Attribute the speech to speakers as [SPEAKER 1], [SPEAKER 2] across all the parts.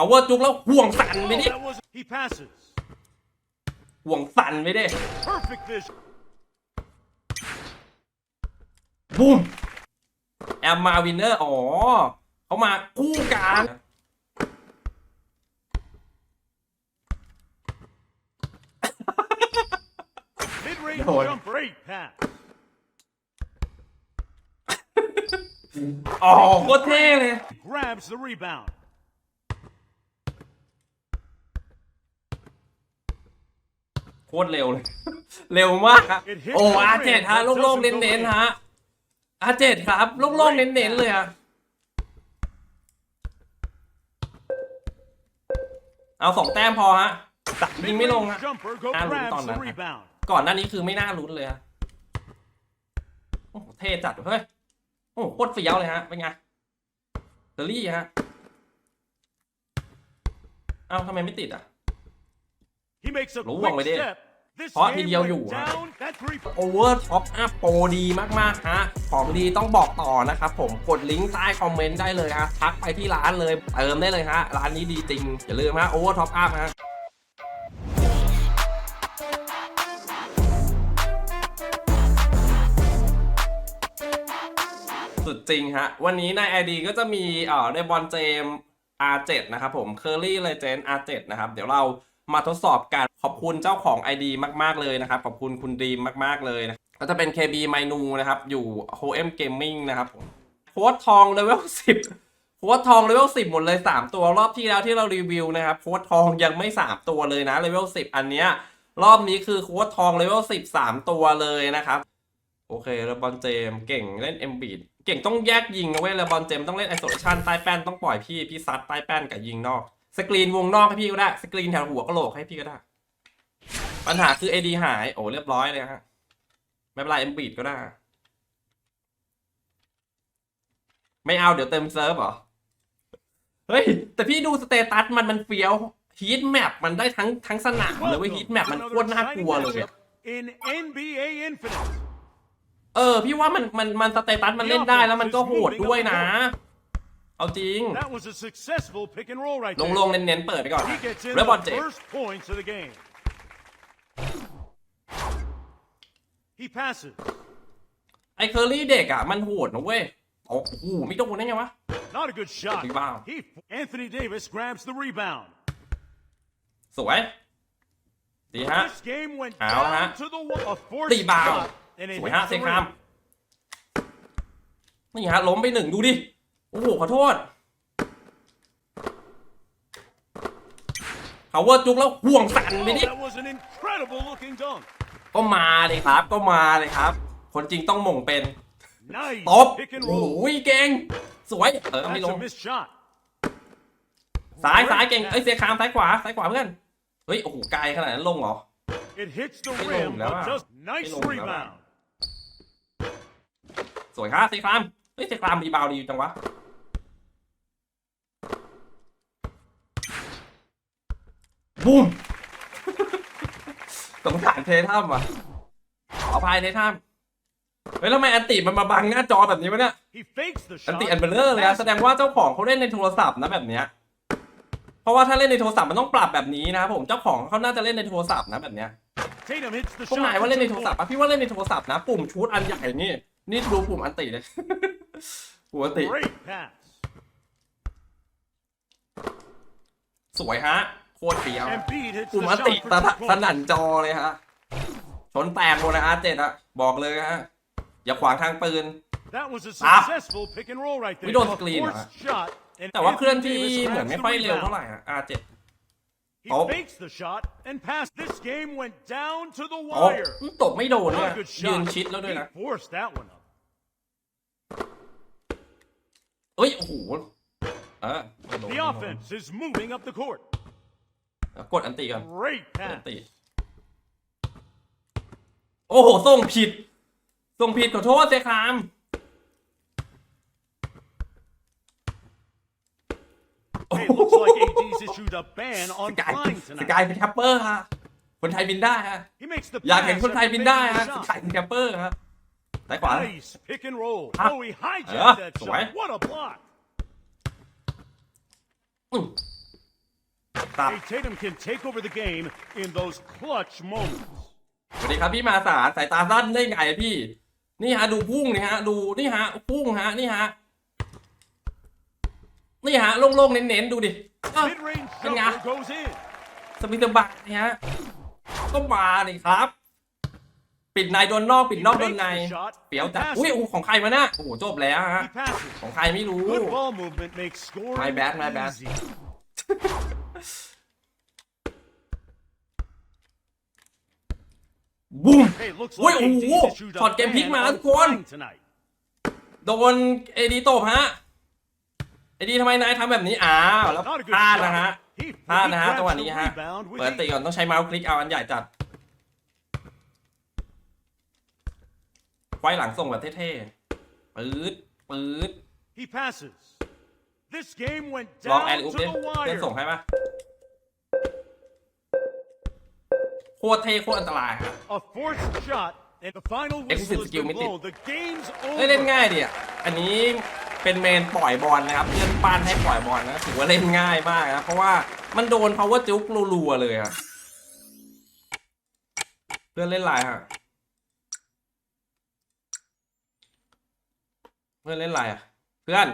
[SPEAKER 1] power จุกแล้วห่วงสั่นไป
[SPEAKER 2] Oh,
[SPEAKER 1] ดิ
[SPEAKER 2] that was. He passes.
[SPEAKER 1] ห่วงสั่นไปดิ
[SPEAKER 2] Perfect vision.
[SPEAKER 1] บูมแอมมาวินเนอร์ อ๋อ เขามาคู่กัน
[SPEAKER 2] Mid-range
[SPEAKER 1] No.
[SPEAKER 2] jump. Great pass.
[SPEAKER 1] อ๋อโคตรเท่เลย
[SPEAKER 2] Grabs the rebound.
[SPEAKER 1] โคตรเร็วเลย เร็วมากครับโอ้อาเจ็ดฮะโล่งๆเน้นๆฮะอาเจ็ดครับโล่งๆเน้นๆเลยฮะเอาสองแต้มพอฮะตัดยิงไม่ลง
[SPEAKER 2] Mid-range
[SPEAKER 1] ฮะ
[SPEAKER 2] jumper. Go
[SPEAKER 1] Ah,
[SPEAKER 2] grabs
[SPEAKER 1] lutang
[SPEAKER 2] the
[SPEAKER 1] na.
[SPEAKER 2] rebound.
[SPEAKER 1] ก่อนหน้านี้คือไม่น่าลุ้นเลยฮะโอ้โหเท่จัดเฮ้ยโอ้โหโคตรเฟี้ยวเลยฮะเป็นไงเดอรี่ฮะเอ้าทำไมไม่ติดอะ
[SPEAKER 2] He makes a
[SPEAKER 1] รู้
[SPEAKER 2] quick
[SPEAKER 1] ไว้ดิ
[SPEAKER 2] step. This
[SPEAKER 1] เพราะ
[SPEAKER 2] game
[SPEAKER 1] ทีเดียวอยู่
[SPEAKER 2] went
[SPEAKER 1] ฮะ
[SPEAKER 2] down. That three.
[SPEAKER 1] โอเวอร์ท็อปอัพโปรดีมากๆฮะของดีต้องบอกต่อนะครับผมกดลิงก์ใต้คอมเมนต์ได้เลยฮะทักไปที่ร้านเลยเติมได้เลยฮะร้านนี้ดีจริง อย่าลืมฮะโอเวอร์ท็อปอัพฮะสุดจริงฮะ วันนี้ใน ID ก็จะมีเอ่อเรบอนเจม R7 นะครับผม Curry Legend R7 นะครับ เดี๋ยวเรามาทดสอบกัน ขอบคุณเจ้าของ ID มาก ๆ เลยนะครับ ขอบคุณคุณดีมมาก ๆ เลยนะก็จะเป็น KB m i n u นะครับ อยู่ HOM Gaming นะครับผมโค้ดทองเลเวล10โค้ดทองเลเวล10 หมดเลย 3 ตัวรอบที่แล้วที่เรารีวิวนะครับโค้ดทองยังไม่ 3 ตัวเลยนะเลเวล10 อันเนี้ยรอบนี้คือโค้ดทองเลเวล10 3 ตัวเลยนะครับ โอเคเลบอนเจมเก่งเล่นเอ็มบีดเก่งต้องแยกยิงนะเว้ยเลบอนเจมต้องเล่นไอโซเลชันใต้แป้นต้องปล่อยพี่พี่ซัดใต้แป้นกับยิงนอก สกรีนวงนอกให้พี่ก็ได้ สกรีนแถวหัวกะโหลกให้พี่ก็ได้ ปัญหาคือเอดีหาย โอ้เรียบร้อยเลยฮะไม่เป็นไรเอ็มบีดก็ได้ ไม่เอาเดี๋ยวเต็มเซิร์ฟเหรอ เฮ้ย แต่พี่ดูสเตตัสมันมันเฟี้ยวฮีทแมปมันได้ทั้งทั้งสนามเลยเว้ยฮีทแมปมันโคตรน่ากลัวเลยอะ
[SPEAKER 2] In NBA Infinite.
[SPEAKER 1] เออ พี่ว่ามันมันมันสเตตัสมันเล่นได้แล้วมันก็โหดด้วยนะ เอาจริง
[SPEAKER 2] That was a successful pick and roll right
[SPEAKER 1] ลง
[SPEAKER 2] there.
[SPEAKER 1] ลงๆเน้นๆเปิดไปก่อน
[SPEAKER 2] He gets in
[SPEAKER 1] แล้วบอล
[SPEAKER 2] the
[SPEAKER 1] เจ็บ
[SPEAKER 2] first points of the game. He passes.
[SPEAKER 1] ไอ้เคอรี่เด็กอะมันโหดนะเว้ยโอ้โหไม่โดนได้ไงวะ
[SPEAKER 2] Not a good shot.
[SPEAKER 1] Rebound.
[SPEAKER 2] He Anthony Davis grabs the rebound.
[SPEAKER 1] สวยดีฮะ
[SPEAKER 2] This game went
[SPEAKER 1] Ảo hả?
[SPEAKER 2] down to the wall. A forced
[SPEAKER 1] Rebound.
[SPEAKER 2] shot, and it
[SPEAKER 1] สวย
[SPEAKER 2] hits
[SPEAKER 1] ฮะ
[SPEAKER 2] the
[SPEAKER 1] เซคาม
[SPEAKER 2] rim.
[SPEAKER 1] นี่ฮะล้มไปหนึ่งดูดิ โอ้โห ขอโทษเขาว่าจุกแล้วห่วงสั่น
[SPEAKER 2] Oh,
[SPEAKER 1] ไปดิ
[SPEAKER 2] that was an incredible looking dunk.
[SPEAKER 1] ก็มาเลยครับ ก็มาเลยครับ คนจริงต้องหม่งเป็น
[SPEAKER 2] Nice
[SPEAKER 1] ตบ
[SPEAKER 2] pick and
[SPEAKER 1] โอ้โห
[SPEAKER 2] roll.
[SPEAKER 1] เก่ง สวย เออไม่ล
[SPEAKER 2] That's
[SPEAKER 1] ง
[SPEAKER 2] a missed shot.
[SPEAKER 1] ซ้ายซ้าย
[SPEAKER 2] Great
[SPEAKER 1] เก่งเอ้ย
[SPEAKER 2] pass.
[SPEAKER 1] เสียคามซ้ายขวาซ้ายขวาเพื่อน เฮ้ย โอ้โห ไกลขนาดนั้นลงเหรอ
[SPEAKER 2] It hits the
[SPEAKER 1] Cái
[SPEAKER 2] rim,
[SPEAKER 1] lùn đó
[SPEAKER 2] but
[SPEAKER 1] à?
[SPEAKER 2] just nice
[SPEAKER 1] Cái lùn đó à?
[SPEAKER 2] rebound.
[SPEAKER 1] สวยครับเซคาม เฮ้ยเซคามรีบาวด์ดีจังวะบูม สงสารเททัมอะขออภัยเททัมเฮ้ยแล้วทำไมอันติมันมาบังหน้าจอแบบนี้วะเนี่ย
[SPEAKER 2] He fakes the
[SPEAKER 1] อัน
[SPEAKER 2] shot.
[SPEAKER 1] ติอันเบลเลอร์เลยอะแสดงว่าเจ้าของเขาเล่นในโทรศัพท์นะแบบเนี้ย เพราะว่าถ้าเล่นในโทรศัพท์มันต้องปรับแบบนี้นะครับผมเจ้าของเขาน่าจะเล่นในโทรศัพท์นะแบบเนี้ย
[SPEAKER 2] Tatum hits the
[SPEAKER 1] พวก
[SPEAKER 2] shot.
[SPEAKER 1] นายว่าเล่นในโทรศัพท์ปะพี่ว่าเล่นในโทรศัพท์นะ ปุ่มชูดอันใหญ่นี่ นี่ดูปุ่มอันติเลย ปุ่มอันติ
[SPEAKER 2] Great pass.
[SPEAKER 1] สวยฮะ โคตรเฟี้ยว
[SPEAKER 2] Embiid hits
[SPEAKER 1] ปุ่ม
[SPEAKER 2] the
[SPEAKER 1] อัน
[SPEAKER 2] shot
[SPEAKER 1] ติ
[SPEAKER 2] for
[SPEAKER 1] ตะ
[SPEAKER 2] two
[SPEAKER 1] ส
[SPEAKER 2] points.
[SPEAKER 1] นั่นจอเลยฮะ ชนแตกหมดนะอาร์เจ็ดอะบอกเลยฮะ อย่าขวางทางปืน
[SPEAKER 2] That was a
[SPEAKER 1] Ah.
[SPEAKER 2] successful pick and roll right there.
[SPEAKER 1] We don't
[SPEAKER 2] A
[SPEAKER 1] clean,
[SPEAKER 2] forced
[SPEAKER 1] huh?
[SPEAKER 2] shot, and
[SPEAKER 1] แต่ว่าเคลื่อน
[SPEAKER 2] Anthony
[SPEAKER 1] ที่
[SPEAKER 2] Davis
[SPEAKER 1] เหมือน
[SPEAKER 2] grabs
[SPEAKER 1] ไม่
[SPEAKER 2] the
[SPEAKER 1] ค่อยเร็ว
[SPEAKER 2] rebound.
[SPEAKER 1] เท่าไหร่อะอาร์เจ็ด
[SPEAKER 2] He
[SPEAKER 1] Oh.
[SPEAKER 2] fakes the shot and pass. This game went down to the
[SPEAKER 1] โอ้
[SPEAKER 2] wire.
[SPEAKER 1] ตกไม่โดนด้วย
[SPEAKER 2] Not a good
[SPEAKER 1] ยืน
[SPEAKER 2] shot.
[SPEAKER 1] ชิดแล้วด้วย
[SPEAKER 2] He
[SPEAKER 1] นะ
[SPEAKER 2] forced that one up.
[SPEAKER 1] เอ้ยโอ้โหเออไม่โดน
[SPEAKER 2] The offense is moving up the court.
[SPEAKER 1] กดอันติก่อน
[SPEAKER 2] Great
[SPEAKER 1] กดอั
[SPEAKER 2] pass.
[SPEAKER 1] นติ โอ้โห ส่งผิด ส่งผิดขอโทษเซคาม
[SPEAKER 2] It looks like AD's issued a ban
[SPEAKER 1] ส
[SPEAKER 2] on
[SPEAKER 1] กาย
[SPEAKER 2] flying
[SPEAKER 1] สกาย
[SPEAKER 2] tonight.
[SPEAKER 1] เป็นแคปเปอร์ฮะ คนไทยบินได้ฮะ
[SPEAKER 2] He makes the
[SPEAKER 1] อยากเห็น
[SPEAKER 2] pass
[SPEAKER 1] คนไทย
[SPEAKER 2] after
[SPEAKER 1] บินได้
[SPEAKER 2] making
[SPEAKER 1] ฮะ
[SPEAKER 2] the
[SPEAKER 1] ส
[SPEAKER 2] shot.
[SPEAKER 1] กายเป็นแคปเปอร์ฮะซ้ายขวา
[SPEAKER 2] Nice pick and roll.
[SPEAKER 1] Ah.
[SPEAKER 2] Oh, he hijacked
[SPEAKER 1] Yeah,
[SPEAKER 2] that
[SPEAKER 1] sủi.
[SPEAKER 2] shot. What a block.
[SPEAKER 1] อืมสับ
[SPEAKER 2] Hey, Tatum can take over the game in those clutch moments.
[SPEAKER 1] สวัสดีครับพี่มาสาสายตาสั้นได้ไงพี่ นี่ฮะดูพุ่งนี่ฮะ ดูนี่ฮะพุ่งฮะนี่ฮะนี่ฮะโล่งๆเน้นๆดูดิเอ้า
[SPEAKER 2] Mid-range
[SPEAKER 1] Anh
[SPEAKER 2] jumper
[SPEAKER 1] Nga.
[SPEAKER 2] goes in.
[SPEAKER 1] สมิธบักนี่ฮะก็มาเลยครับ ปิดในโดนนอกปิดนอกโดนในเปียวจัดอุ้ยโอ้โหของใครมาน่ะโอ้โหจบแล้วฮะ
[SPEAKER 2] He passes.
[SPEAKER 1] ของใครไม่รู้
[SPEAKER 2] Good ball movement makes scoring
[SPEAKER 1] My bad, my bad.
[SPEAKER 2] easy.
[SPEAKER 1] บูม
[SPEAKER 2] Hey, looks
[SPEAKER 1] Ui,
[SPEAKER 2] like
[SPEAKER 1] ủ,
[SPEAKER 2] AD
[SPEAKER 1] ủ,
[SPEAKER 2] issued
[SPEAKER 1] thọt
[SPEAKER 2] a
[SPEAKER 1] kèm pick
[SPEAKER 2] ban
[SPEAKER 1] mà
[SPEAKER 2] on
[SPEAKER 1] ăn con.
[SPEAKER 2] flying tonight.
[SPEAKER 1] โดนเอดีตบฮะ เอดีทำไมนายทำแบบนี้ อ้าว แล้ว
[SPEAKER 2] Not a
[SPEAKER 1] พ
[SPEAKER 2] good
[SPEAKER 1] ลาดนะฮะ
[SPEAKER 2] shot. He,
[SPEAKER 1] พลาด
[SPEAKER 2] he
[SPEAKER 1] นะฮะ
[SPEAKER 2] grabs
[SPEAKER 1] จังหวะ
[SPEAKER 2] the
[SPEAKER 1] นี้ฮะ
[SPEAKER 2] rebound with
[SPEAKER 1] เปิดตี
[SPEAKER 2] ease.
[SPEAKER 1] ก่อนต้องใช้เมาส์คลิกเอาอันใหญ่จัดไว้หลังส่งแบบเท่ๆ ปื๊ด ปื๊ด
[SPEAKER 2] He passes. This game went
[SPEAKER 1] ลองแอ
[SPEAKER 2] down
[SPEAKER 1] น
[SPEAKER 2] to
[SPEAKER 1] อุบ
[SPEAKER 2] the
[SPEAKER 1] ดิเพื่อน
[SPEAKER 2] wire.
[SPEAKER 1] ส่งให้ปะ โคตรเท่โคตรอันตรายฮะ
[SPEAKER 2] A fourth shot, and the final
[SPEAKER 1] Excellent
[SPEAKER 2] whistle has
[SPEAKER 1] skill
[SPEAKER 2] been
[SPEAKER 1] method.
[SPEAKER 2] blown. The game's
[SPEAKER 1] เฮ้ยเล่น
[SPEAKER 2] over.
[SPEAKER 1] ง่ายดิอะ อันนี้เป็นเมนปล่อยบอลนะครับเพื่อนปั้นให้ปล่อยบอลนะถือว่าเล่นง่ายมากนะเพราะว่ามันโดน power จุกรัวๆเลยอะเพื่อนเล่นไรฮะเพื่อนเล่นไรอะเพื่อน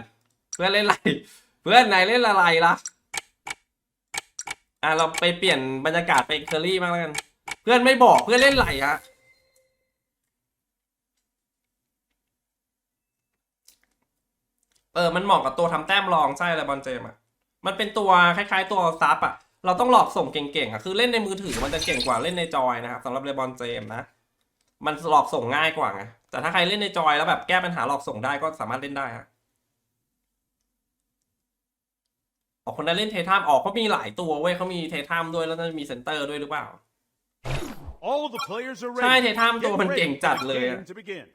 [SPEAKER 1] เพื่อนเล่นไรเพื่อนนายเล่นอะไรล่ะ อะเราไปเปลี่ยนบรรยากาศไปเคอรี่มางแล้วกัน เพื่อนไม่บอกเพื่อนเล่นไรฮะเออมันเหมาะกับตัวทำแต้มรองใช่เลยบอลเจมส์อะมันเป็นตัวคล้ายๆตัวซับอะเราต้องหลอกส่งเก่งๆอะคือเล่นในมือถือมันจะเก่งกว่าเล่นในจอยนะครับสำหรับเลบอนเจมส์นะมันหลอกส่งง่ายกว่าไงแต่ถ้าใครเล่นในจอยแล้วแบบแก้ปัญหาหลอกส่งได้ก็สามารถเล่นได้ฮะออกคนนั้นเล่นเททัมออกเขามีหลายตัวเว้ยเขามีเททัมด้วยแล้วน่าจะมีเซนเตอร์ด้วยหรือเปล่า
[SPEAKER 2] All the players are
[SPEAKER 1] ใช่
[SPEAKER 2] ready.
[SPEAKER 1] เททัมตัว
[SPEAKER 2] Get
[SPEAKER 1] มันเก่ง
[SPEAKER 2] ready
[SPEAKER 1] จัด
[SPEAKER 2] for the
[SPEAKER 1] เลยอะ
[SPEAKER 2] game to begin.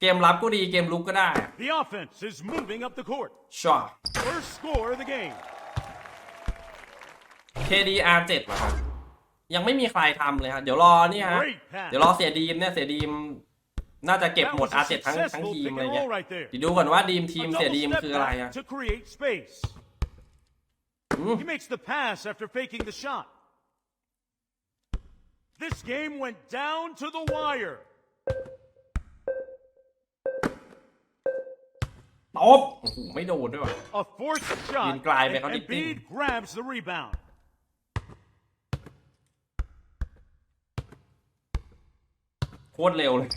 [SPEAKER 1] เกมรับก็ดีเกมลุกก็ได้อะ
[SPEAKER 2] The offense is moving up the court.
[SPEAKER 1] ชัว
[SPEAKER 2] First score of the game.
[SPEAKER 1] KDR 7เหรอครับยังไม่มีใครทำเลยฮะเดี๋ยวรอนี่ฮะ
[SPEAKER 2] Great pass.
[SPEAKER 1] เดี๋ยวรอเสียดีมเนี่ยเสียดีม น่าจะเก็บ
[SPEAKER 2] That
[SPEAKER 1] หมด
[SPEAKER 2] was a
[SPEAKER 1] R7 ทั้งทั้ง
[SPEAKER 2] successful
[SPEAKER 1] ทีม
[SPEAKER 2] pick
[SPEAKER 1] อะไร
[SPEAKER 2] and
[SPEAKER 1] เงี้ย
[SPEAKER 2] roll right there.
[SPEAKER 1] เดี๋ยวดูก่อนว่าดีมทีม
[SPEAKER 2] A
[SPEAKER 1] เสีย
[SPEAKER 2] double
[SPEAKER 1] ดีม
[SPEAKER 2] step
[SPEAKER 1] คืออะไร
[SPEAKER 2] back
[SPEAKER 1] อะ
[SPEAKER 2] to create space.
[SPEAKER 1] อืม
[SPEAKER 2] He makes the pass after faking the shot. This game went down to the wire.
[SPEAKER 1] ตบโอ้โหไม่โดนด้วยว่ะ
[SPEAKER 2] A fourth shot.
[SPEAKER 1] Nhìn cài về
[SPEAKER 2] and
[SPEAKER 1] con đi tìm.
[SPEAKER 2] Embiid grabs the rebound.
[SPEAKER 1] โคตรเร็วเลย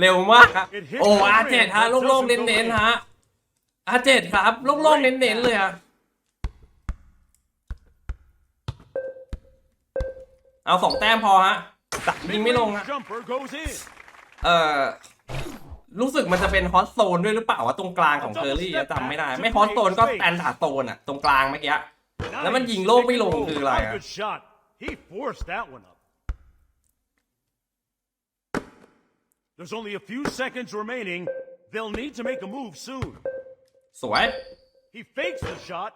[SPEAKER 1] เร็วมากครับ
[SPEAKER 2] It hit
[SPEAKER 1] โอ้
[SPEAKER 2] the
[SPEAKER 1] อาเจ็ด
[SPEAKER 2] rim,
[SPEAKER 1] ฮะ
[SPEAKER 2] but
[SPEAKER 1] โล่ง
[SPEAKER 2] doesn't
[SPEAKER 1] ๆ
[SPEAKER 2] go
[SPEAKER 1] เน้น
[SPEAKER 2] in.
[SPEAKER 1] ๆฮะอาเจ็ดครับโล่งๆเน้นๆเลยฮะ เอาสองแต้มพอฮะตัดยิงไม่ลง
[SPEAKER 2] Mid-range
[SPEAKER 1] ฮะ
[SPEAKER 2] jumper goes in.
[SPEAKER 1] เออรู้สึกมันจะเป็นฮอตโซนด้วยหรือเปล่าวะตรงกลางของเคอรี่อะจำไม่ได้ ไม่ฮอตโซนก็แตนดาร์ดโซนอะตรงกลางเมื่อกี้ แล้วมัน
[SPEAKER 2] Nice
[SPEAKER 1] ยิงโล่ง
[SPEAKER 2] pick
[SPEAKER 1] ไม่
[SPEAKER 2] and
[SPEAKER 1] ลง
[SPEAKER 2] roll.
[SPEAKER 1] คืออะไร
[SPEAKER 2] Not a
[SPEAKER 1] อะ
[SPEAKER 2] good shot. He forced that one up. There's only a few seconds remaining. They'll need to make a move soon.
[SPEAKER 1] สวย
[SPEAKER 2] He fakes the shot.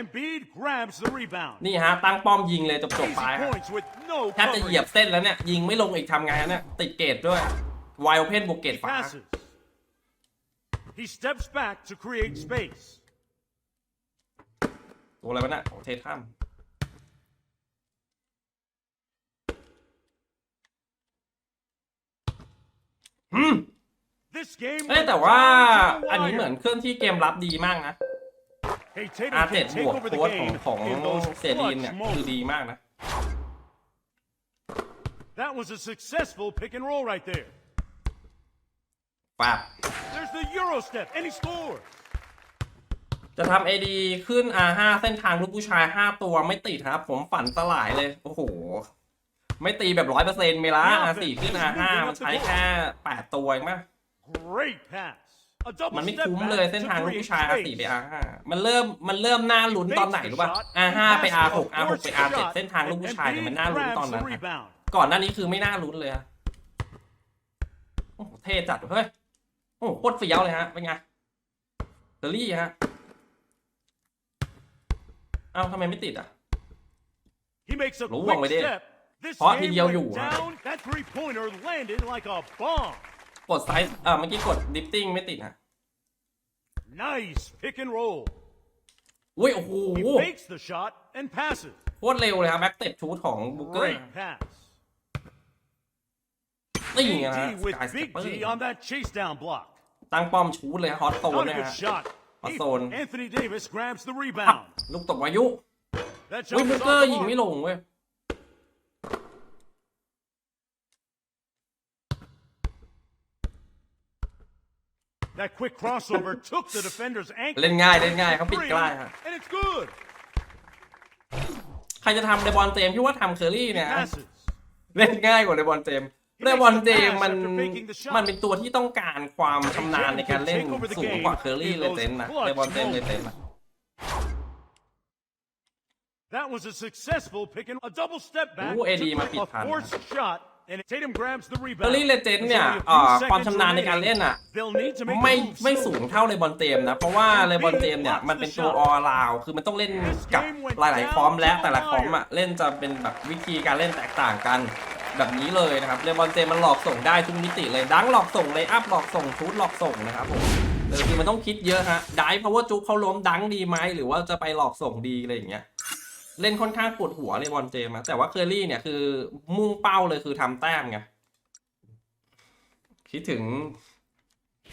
[SPEAKER 2] Embiid grabs the rebound.
[SPEAKER 1] นี่ฮะตั้งป้อมยิงเลยจบจบ
[SPEAKER 2] Easy
[SPEAKER 1] ไปฮะ
[SPEAKER 2] points with no
[SPEAKER 1] แทบจะเหยียบ
[SPEAKER 2] covering.
[SPEAKER 1] เส้นแล้วเนี่ยยิงไม่ลงอีกทำไงฮะเนี่ยติดเกตด้วยไวโอเพนบวกเกต
[SPEAKER 2] He
[SPEAKER 1] ฟ้า
[SPEAKER 2] passes. He steps back to create space.
[SPEAKER 1] ตัวอะไรวะเนี่ยโอ้เททัมอืม
[SPEAKER 2] This game
[SPEAKER 1] เอ้ย
[SPEAKER 2] went
[SPEAKER 1] แต่ว่า
[SPEAKER 2] down to the
[SPEAKER 1] อันนี้เหมือน
[SPEAKER 2] wire.
[SPEAKER 1] เครื่องที่เกมรับดีมากนะ
[SPEAKER 2] Hey, Tatum
[SPEAKER 1] R7
[SPEAKER 2] can
[SPEAKER 1] บ
[SPEAKER 2] take
[SPEAKER 1] วก
[SPEAKER 2] over
[SPEAKER 1] โค้
[SPEAKER 2] the
[SPEAKER 1] ดของ
[SPEAKER 2] game
[SPEAKER 1] ของ
[SPEAKER 2] in those
[SPEAKER 1] เสียดีม
[SPEAKER 2] clutch
[SPEAKER 1] เนี่ยคือ
[SPEAKER 2] moments.
[SPEAKER 1] ดีมากนะ
[SPEAKER 2] That was a successful pick and roll right there.
[SPEAKER 1] ปับ
[SPEAKER 2] There's the Euro step, and he scores.
[SPEAKER 1] จะทำเอดีขึ้น R5 เส้นทางลูกผู้ชาย 5 ตัวไม่ติดครับ ผมฝันสลายเลย โอ้โห ไม่ตีแบบร้อยเปอร์เซ็นต์เมล่า R4 ขึ้น R5 มันใช้แค่ 8 ตัวเองมั้ย
[SPEAKER 2] Great pass. A double
[SPEAKER 1] มันไม่
[SPEAKER 2] step
[SPEAKER 1] คุ้ม
[SPEAKER 2] back
[SPEAKER 1] เลย
[SPEAKER 2] to
[SPEAKER 1] เส้นทางลูก
[SPEAKER 2] create
[SPEAKER 1] ผู้ชาย R4 ไป
[SPEAKER 2] space.
[SPEAKER 1] R5 มันเริ่มมันเริ่มน่าลุ้นตอนไหนรู้ป่ะ R5 ไป R6 R6 ไป R7 เส้นทางลูกผู้ชายเนี่ยมันน่าลุ้นตอนนั้น
[SPEAKER 2] Grabs the
[SPEAKER 1] นะ
[SPEAKER 2] rebound.
[SPEAKER 1] ก่อนหน้านี้คือไม่น่าลุ้นเลยฮะโอ้โหเท่จัดเฮ้ยโอ้โหโคตรเฟี้ยวเลยฮะเป็นไงเดลี่ฮะเอ้าทำไมไม่ติดอะ
[SPEAKER 2] He makes a
[SPEAKER 1] รู้
[SPEAKER 2] quick
[SPEAKER 1] ไว้ดิ
[SPEAKER 2] step. This
[SPEAKER 1] เพราะ
[SPEAKER 2] game
[SPEAKER 1] ทีเดียว
[SPEAKER 2] went
[SPEAKER 1] อยู่ฮะ
[SPEAKER 2] down. That three-pointer landed like a bomb.
[SPEAKER 1] กดไซส์อ่าเมื่อกี้กดดิฟติ้งไม่ติดฮะ
[SPEAKER 2] Nice pick and roll.
[SPEAKER 1] อุ้ย โอ้โห
[SPEAKER 2] He fakes the shot and passes.
[SPEAKER 1] โคตรเร็วเลยครับแบ็กเต็ปชูตของบุกเกอร์
[SPEAKER 2] Great pass.
[SPEAKER 1] นี่ไงนะ
[SPEAKER 2] AD with
[SPEAKER 1] สกายส
[SPEAKER 2] big
[SPEAKER 1] เปอร์
[SPEAKER 2] G on that chase down block.
[SPEAKER 1] ตั้งป้อมชูตเลยฮอตโซน
[SPEAKER 2] Not
[SPEAKER 1] นะ
[SPEAKER 2] a good
[SPEAKER 1] ฮะ
[SPEAKER 2] shot.
[SPEAKER 1] Hot
[SPEAKER 2] He-
[SPEAKER 1] zone.
[SPEAKER 2] Anthony Davis grabs the
[SPEAKER 1] ปั๊บ
[SPEAKER 2] rebound.
[SPEAKER 1] ลูกตบวายุ
[SPEAKER 2] That
[SPEAKER 1] อุ้ย
[SPEAKER 2] jump
[SPEAKER 1] บุ
[SPEAKER 2] is
[SPEAKER 1] กเกอ
[SPEAKER 2] off
[SPEAKER 1] ร์
[SPEAKER 2] the
[SPEAKER 1] ยิง
[SPEAKER 2] mark.
[SPEAKER 1] ไม่ลงเว้ย
[SPEAKER 2] That quick crossover took the defender's ankle.
[SPEAKER 1] เล่นง่ายเล่นง่ายเขาปิด
[SPEAKER 2] Three,
[SPEAKER 1] ใกล้ฮะ
[SPEAKER 2] and it's good.
[SPEAKER 1] ใครจะทำเลบอนเจมส์พี่ว่าทำเคอรี่เนี่ย
[SPEAKER 2] Passes.
[SPEAKER 1] เล่นง่ายกว่าเลบอนเจมส์เลบอนเจมส์มัน
[SPEAKER 2] after faking the shot.
[SPEAKER 1] มันเป็นตัวที่ต้องการความชำนาญในการเล่นสูงกว่าเคอรี่เลยเจนนะเลบอนเจมส์เลยเจนนะ
[SPEAKER 2] That was a successful pick and a double step back.
[SPEAKER 1] โอ้ AD มาปิด
[SPEAKER 2] a
[SPEAKER 1] ทัน
[SPEAKER 2] forced shot, and Tatum grabs the
[SPEAKER 1] เค
[SPEAKER 2] rebound.
[SPEAKER 1] อรี่เลเจน
[SPEAKER 2] There's
[SPEAKER 1] เนี่ย
[SPEAKER 2] only a few
[SPEAKER 1] เอ่อ
[SPEAKER 2] seconds
[SPEAKER 1] ความชำนาญในการเล่นอะ
[SPEAKER 2] remaining. They'll need to make a
[SPEAKER 1] ไม่
[SPEAKER 2] move
[SPEAKER 1] ไม่
[SPEAKER 2] soon.
[SPEAKER 1] สูงเท่าเลบอนเจมส์นะ เพราะว่าเลบอนเจมส์เนี่ยมันเป็นตัวออลาว คือมันต้องเล่นกับหลายๆคอมและแต่ละคอมอะเล่นจะเป็นแบบวิธีการเล่นแตกต่างกันแบบนี้เลยนะครับเลบอนเจมส์มันหลอกส่งได้ทุกมิติเลยดังหลอกส่งเลยอัพหลอกส่งชูดหลอกส่งนะครับผมเออคือมันต้องคิดเยอะฮะได้เพราะว่าจุ๊บเขาล้มดังดีไหมหรือว่าจะไปหลอกส่งดีอะไรอย่างเงี้ย เล่นค่อนข้างปวดหัวเลยบอลเจมส์อะแต่ว่าเคอรี่เนี่ยคือมุ่งเป้าเลยคือทำแต้มไงคิดถึง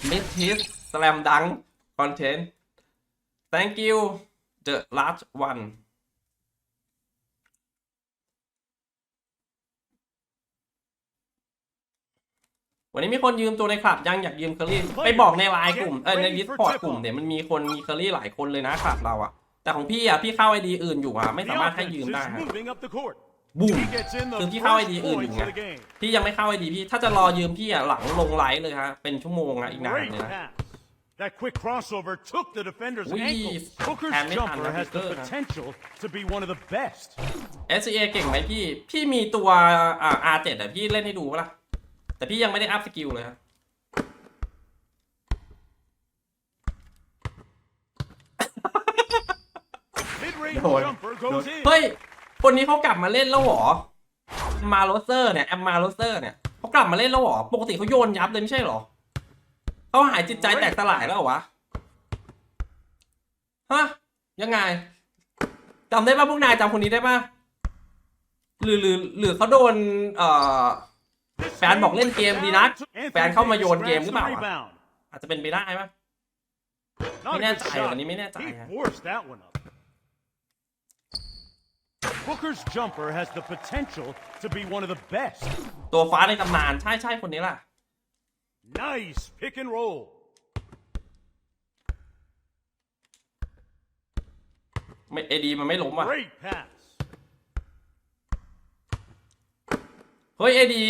[SPEAKER 1] มิดฮิสสแลมดังคอนเทนต์ thank you the last one วันนี้มีคนยืมตัวในคลับยังอยากยืมเคอรี่ ไปบอกในไลน์กลุ่มเออในดิสพอร์ตกลุ่มเนี่ยมันมีคนมีเคอรี่หลายคนเลยนะคลับเราอะ แต่ของพี่อะพี่เข้าไอดีอื่นอยู่อะไม่
[SPEAKER 2] The
[SPEAKER 1] สามารถให้
[SPEAKER 2] offense
[SPEAKER 1] ยืม
[SPEAKER 2] is
[SPEAKER 1] ได้ฮะ
[SPEAKER 2] moving up the court.
[SPEAKER 1] บูม
[SPEAKER 2] He gets in the
[SPEAKER 1] คือ
[SPEAKER 2] first
[SPEAKER 1] พี่เข้าไอดีอื่นอยู่
[SPEAKER 2] points
[SPEAKER 1] ไง
[SPEAKER 2] of the game.
[SPEAKER 1] พี่ยังไม่เข้าไอดีพี่ถ้าจะรอยืมพี่อะหลังลงไลฟ์เลยฮะเป็นชั่วโมงอะอีกนาน
[SPEAKER 2] Great
[SPEAKER 1] เลยนะ
[SPEAKER 2] pass. That quick crossover took the defender's
[SPEAKER 1] Ui,
[SPEAKER 2] ankle. Booker's
[SPEAKER 1] hand me
[SPEAKER 2] jumper
[SPEAKER 1] hand,
[SPEAKER 2] has the
[SPEAKER 1] Booker, huh?
[SPEAKER 2] potential to be one of the best.
[SPEAKER 1] SCA เก่งไหมพี่ พี่มีตัวอ่า R7 อะพี่เล่นให้ดูปะล่ะ แต่พี่ยังไม่ได้อัพสกิลเลยฮะ
[SPEAKER 2] Mid-range
[SPEAKER 1] Rồi,
[SPEAKER 2] jumper goes in.
[SPEAKER 1] เฮ้ย คนนี้เขากลับมาเล่นแล้วเหรอมาโรเซอร์เนี่ยแอมมาโรเซอร์เนี่ยเขากลับมาเล่นแล้วเหรอ ปกติเขาโยนยับเลยไม่ใช่เหรอเขาหายจิตใจแตกสลายแล้วเหรอวะฮะยังไงจำได้ป่ะพวกนายจำคนนี้ได้ป่ะหรือหรือหรือเขาโดนเอ่อ
[SPEAKER 2] This
[SPEAKER 1] แฟนบอกเล่นเกมดีนัก
[SPEAKER 2] Anthony
[SPEAKER 1] แฟนเข้ามาโยน
[SPEAKER 2] Davis
[SPEAKER 1] เกมหรือเปล่า
[SPEAKER 2] grabs the
[SPEAKER 1] อะ
[SPEAKER 2] rebound.
[SPEAKER 1] อาจจะเป็นไปได้ป่ะ
[SPEAKER 2] Not a
[SPEAKER 1] ไม่แน่
[SPEAKER 2] good
[SPEAKER 1] ใจ
[SPEAKER 2] shot.
[SPEAKER 1] วันนี้ไม่แน่ใจ
[SPEAKER 2] He
[SPEAKER 1] ฮะ
[SPEAKER 2] forced that one up. Booker's jumper has the potential to be one of the best.
[SPEAKER 1] ตัวฟ้าในตำนาน ใช่ใช่คนนี้ล่ะ
[SPEAKER 2] Nice pick and roll.
[SPEAKER 1] ไม่เอดีมันไม่ล้มอะ
[SPEAKER 2] Great pass.
[SPEAKER 1] เฮ้ยเอดี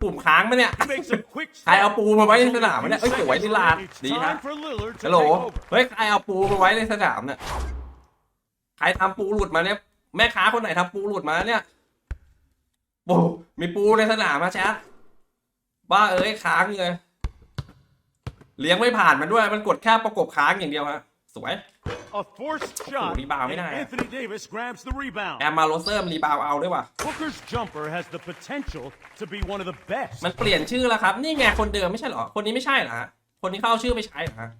[SPEAKER 1] ปุ่มค้างไหมเนี่ย
[SPEAKER 2] He makes a quick
[SPEAKER 1] ใคร
[SPEAKER 2] step.
[SPEAKER 1] เอาปูมาไว้ใน
[SPEAKER 2] There's
[SPEAKER 1] ส
[SPEAKER 2] only
[SPEAKER 1] นาม
[SPEAKER 2] a
[SPEAKER 1] วะ
[SPEAKER 2] few
[SPEAKER 1] เนี่ยเอ้ยสวย
[SPEAKER 2] seconds
[SPEAKER 1] นิลาด
[SPEAKER 2] remaining. It's
[SPEAKER 1] ดีฮะ
[SPEAKER 2] time for Lillard to
[SPEAKER 1] ฮัลโหล
[SPEAKER 2] take over.
[SPEAKER 1] เฮ้ย ใครเอาปูมาไว้ในสนามเนี่ย ใครทำปูหลุดมาเนี่ย แม่ค้าคนไหนทำปูหลุดมาเนี่ยปูมีปูในสนามมาแชทบ้าเอ้ยค้างเลยเลี้ยงไม่ผ่านมันด้วยมันกดแค่ประกบค้างอย่างเดียวฮะสวย
[SPEAKER 2] A forced shot.
[SPEAKER 1] rebound
[SPEAKER 2] and
[SPEAKER 1] ไม่ได้อะ
[SPEAKER 2] Anthony Davis grabs the rebound.
[SPEAKER 1] แอมมาโรเซอร์มนรีบาวเอาด้วยว่ะ
[SPEAKER 2] Booker's jumper has the potential to be one of the best.
[SPEAKER 1] มันเปลี่ยนชื่อแล้วครับ นี่ไงคนเดิมไม่ใช่เหรอ คนนี้ไม่ใช่เหรอฮะคนนี้เขาเอาชื่อไปใช้เหรอฮะ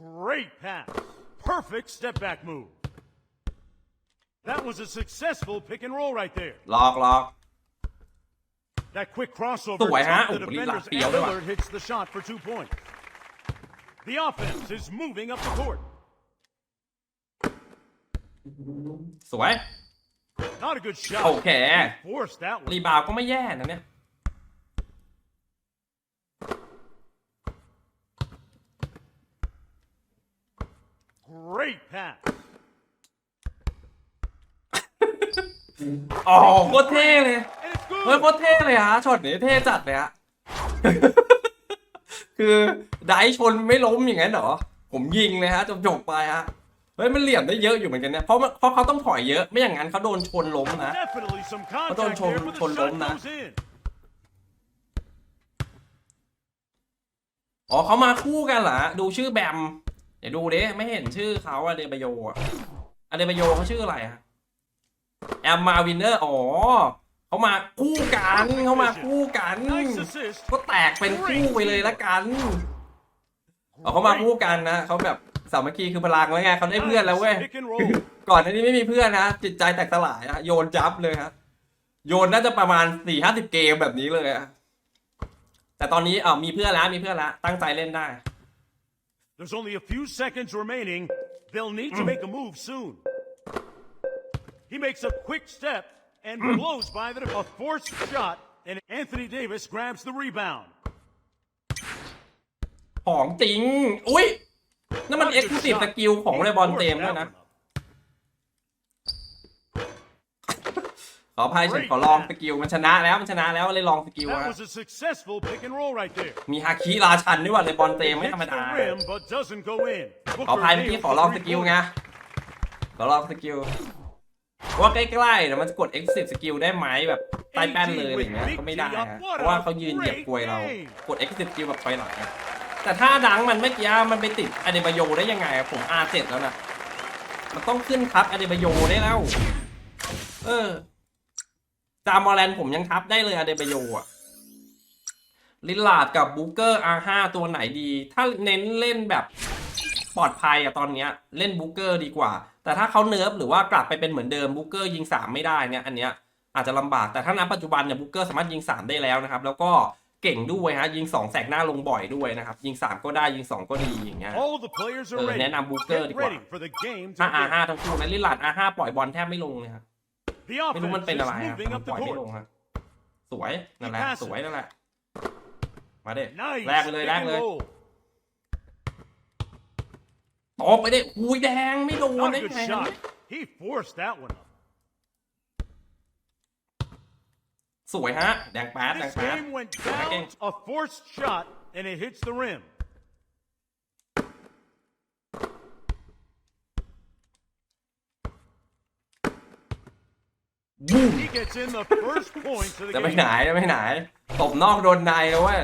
[SPEAKER 2] Great pass. Perfect step back move. That was a successful pick and roll right there.
[SPEAKER 1] หลอกหลอก
[SPEAKER 2] That quick crossover
[SPEAKER 1] สวยฮะ
[SPEAKER 2] took the
[SPEAKER 1] โอ้โหลีลา
[SPEAKER 2] defenders
[SPEAKER 1] เปรี้ยว
[SPEAKER 2] and
[SPEAKER 1] ด้วยว่ะ
[SPEAKER 2] Lillard hits the shot for two points. The offense is moving up the court.
[SPEAKER 1] สวย
[SPEAKER 2] Not a good shot.
[SPEAKER 1] โอเค
[SPEAKER 2] Forced that one.
[SPEAKER 1] รีบาวก็ไม่แย่นะเนี่ย
[SPEAKER 2] Great pass.
[SPEAKER 1] อ๋อโคตรเท่เลย
[SPEAKER 2] And it's
[SPEAKER 1] เฮ้ย
[SPEAKER 2] good.
[SPEAKER 1] โคตรเท่เลยฮะช็อตนี้เท่จัดเลยฮะคือไดฟ์ชนไม่ล้มอย่างนั้นเหรอ ผมยิงเลยฮะจบจบๆไปฮะเฮ้ยมันเหลี่ยมได้เยอะอยู่เหมือนกันเนี่ยเพราะมันเพราะเขาต้องถอยเยอะไม่อย่างนั้นเขาโดนชนล้มนะ
[SPEAKER 2] Definitely some
[SPEAKER 1] don't
[SPEAKER 2] contact
[SPEAKER 1] chôn-
[SPEAKER 2] there, but the
[SPEAKER 1] chôn
[SPEAKER 2] shot
[SPEAKER 1] lốm nè.
[SPEAKER 2] goes in.
[SPEAKER 1] อ๋อเขามาคู่กันเหรอดูชื่อแบมเดี๋ยวดูดิไม่เห็นชื่อเขาอะเดบโยอะอะเดบโยเขาชื่ออะไรอะ แอมมาวินเนอร์ อ๋อ เขามาคู่กันเขามาคู่กัน
[SPEAKER 2] Nice assist.
[SPEAKER 1] ก็แตกเป็นคู่ไปเลยละกันเอาเขามาคู่กันนะเขาแบบสามัคคีคือพลังแล้วไงเขาได้เพื่อนแล้วเว้ย
[SPEAKER 2] Nice Pick and roll.
[SPEAKER 1] ก่อนอันนี้ไม่มีเพื่อนนะ จิตใจแตกสลายอะโยนจับเลยฮะ โยนน่าจะประมาณสี่ห้าสิบเกมแบบนี้เลยอะแต่ตอนนี้เออมีเพื่อนแล้วมีเพื่อนแล้วตั้งใจเล่นได้
[SPEAKER 2] There's only a few seconds remaining. They'll need to make a move soon. He makes a quick step and blows by the a forced shot, and Anthony Davis grabs the rebound.
[SPEAKER 1] ของจริง อุ้ยนั่นมันเอ็กซ์คลูซีฟสกิลของเรบอลเต็ม
[SPEAKER 2] Forced
[SPEAKER 1] ด้วย
[SPEAKER 2] that
[SPEAKER 1] นะ
[SPEAKER 2] one up.
[SPEAKER 1] ขออภัยฉันขอลองสกิลมันชนะแล้วมันชนะแล้วเลยลองสกิล
[SPEAKER 2] That
[SPEAKER 1] ฮะ
[SPEAKER 2] was a successful pick and roll right there.
[SPEAKER 1] มีฮาคิราชันด้วยว่ะเรบอลเต็มไม่
[SPEAKER 2] Hits
[SPEAKER 1] ธรรม
[SPEAKER 2] the
[SPEAKER 1] ดา
[SPEAKER 2] rim, but doesn't go in.
[SPEAKER 1] ขออภัยเมื่อกี้ขอลองสกิลไง ขอลองสกิล ว่าใกล้ๆนะมันจะกด Exit สกิลได้ไหมแบบใต้แป้นเลยอะไรเงี้ยก็ไม่ได้ฮะเพราะว่าเขายืนเหยียบกลวยเรากด Exit สกิลแบบไปหลังอะแต่ถ้าดังมันเมื่อกี้มันไปติดอเดบาโยได้ยังไงอะผม R7 แล้วนะมันต้องขึ้นทับอเดบาโยได้แล้ว เออจามอแลนผมยังทับได้เลยอเดบาโยอะลิลลาร์ดกับบูเกอร์ R5 ตัวไหนดี ถ้าเน้นเล่นแบบ ปลอดภัยอะตอนเนี้ยเล่นบูเกอร์ดีกว่า แต่ถ้าเขาเนิร์ฟหรือว่ากลับไปเป็นเหมือนเดิมบูเกอร์ยิง 3 ไม่ได้เนี่ยอันเนี้ยอาจจะลำบากแต่ถ้าณปัจจุบันเนี่ยบูเกอร์สามารถยิง 3 ได้แล้วนะครับ แล้วก็เก่งด้วยฮะยิง 2 แสกหน้าลงบ่อยด้วยนะครับ ยิง 3 ก็ได้ยิง 2 ก็ดีอย่างเงี้ย
[SPEAKER 2] All the players are
[SPEAKER 1] Uh,
[SPEAKER 2] ready.
[SPEAKER 1] แนะนำ Booker
[SPEAKER 2] Get
[SPEAKER 1] ดีกว่า
[SPEAKER 2] ready for the game
[SPEAKER 1] ถ้า
[SPEAKER 2] to
[SPEAKER 1] R5
[SPEAKER 2] begin.
[SPEAKER 1] ทั้งคู่นะลิลลาร์ด R5 ปล่อยบอลแทบไม่ลงเลยครับ
[SPEAKER 2] The
[SPEAKER 1] ไม่รู้มัน
[SPEAKER 2] offense
[SPEAKER 1] เป็น
[SPEAKER 2] is
[SPEAKER 1] อะไรครับ
[SPEAKER 2] moving
[SPEAKER 1] มัน
[SPEAKER 2] up
[SPEAKER 1] ปล่อย
[SPEAKER 2] the
[SPEAKER 1] ไม่ล
[SPEAKER 2] court.
[SPEAKER 1] งครับสวยนั่นแหละ
[SPEAKER 2] He passes.
[SPEAKER 1] สวยนั่นแหละมาเด้
[SPEAKER 2] Nice
[SPEAKER 1] แลกไปเลย
[SPEAKER 2] pick
[SPEAKER 1] แลก
[SPEAKER 2] and
[SPEAKER 1] เลย
[SPEAKER 2] roll.
[SPEAKER 1] ตบไปได้อุ้ยแดงไม่โดน
[SPEAKER 2] Not
[SPEAKER 1] ได้
[SPEAKER 2] a good
[SPEAKER 1] ไง
[SPEAKER 2] shot. He forced that one up.
[SPEAKER 1] สวยฮะ แดงแป๊ดแดง
[SPEAKER 2] This
[SPEAKER 1] แป๊ด
[SPEAKER 2] game went
[SPEAKER 1] Okay.
[SPEAKER 2] down. A forced shot, and it hits the rim.
[SPEAKER 1] บูม
[SPEAKER 2] He gets in the first points of the
[SPEAKER 1] จะไปไหน
[SPEAKER 2] game.
[SPEAKER 1] จะไปไหน ตบนอกโดนในนะเว้ย